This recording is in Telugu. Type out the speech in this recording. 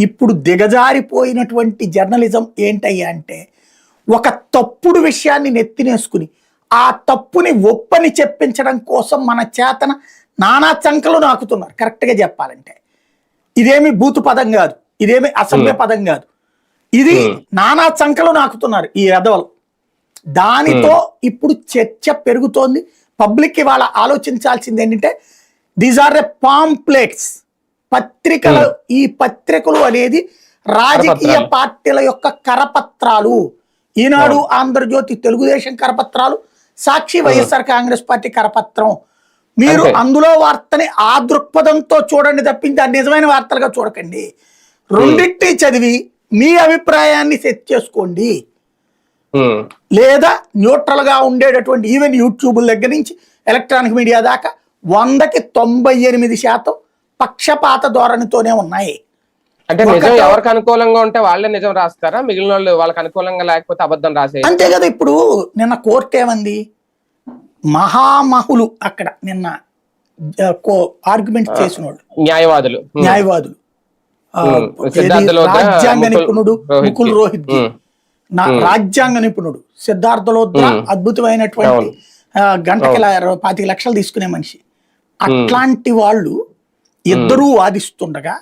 ఇప్పుడు దిగజారిపోయినటువంటి జర్నలిజం ఏంటయ్యా అంటే ఒక తప్పుడు విషయాన్ని నెత్తినేసుకుని ఆ తప్పుని ఒప్పని చెప్పించడం కోసం మన చేతన నానా చంకలు నాకుతున్నారు. కరెక్ట్గా చెప్పాలంటే. ఇదేమి బూతు పదం కాదు. ఇదేమి అసభ్య పదం కాదు. ఇది నానా చంకలు నాకుతున్నారు ఈ ఎదవలు దానితో ఇప్పుడు చర్చ పెరుగుతోంది. పబ్లిక్ ఇవాళ ఆలోచించాల్సింది ఏంటంటే దీస్ ఆర్ ద పాంప్లెట్స్ పత్రికలు ఈ పత్రికలు అనేది రాజకీయ. పార్టీల యొక్క కరపత్రాలు. ఈనాడు ఆంధ్రజ్యోతి తెలుగుదేశం కరపత్రాలు సాక్షి వైఎస్ఆర్ కాంగ్రెస్ పార్టీ కరపత్రం. మీరు. అందులో వార్తని ఆ దృక్పథంతో చూడండి తప్పించి అది నిజమైన వార్తలుగా చూడకండి. రెండింటి చదివి మీ అభిప్రాయాన్ని సెట్ చేసుకోండి. లేదా న్యూట్రల్గా ఉండేటటువంటి ఈవెన్ యూట్యూబ్ దగ్గర నుంచి ఎలక్ట్రానిక్ మీడియా దాకా వందకి తొంభై ఎనిమిది శాతం పక్షపాత ధోరణితోనే ఉన్నాయి. అంటే నిజం ఎవరికి అనుకూలంగా ఉంటే వాళ్ళే నిజం రాస్తారా? మిగిలిన వాళ్ళు వాళ్ళకి అనుకూలంగా లేకపోతే అబద్ధం రాసే అంతే కదా ఇప్పుడు నిన్న కోర్టు ఏమంది? మహామహులు అక్కడ నిన్న ఆర్గ్యుమెంట్ చేసిన వాళ్ళు న్యాయవాదులు. న్యాయవాదులు. రాజ్యాంగ నిపుణుడు. ముకుల్ రోహిత్ నా రాజ్యాంగ నిపుణుడు. సిద్ధార్థ లోద్రా ఉమ్. అద్భుతమైనటువంటి గంటకి పాతిక లక్షలు తీసుకునే మనిషి. అట్లాంటి వాళ్ళు ఇద్దరూ వాదిస్తుండగా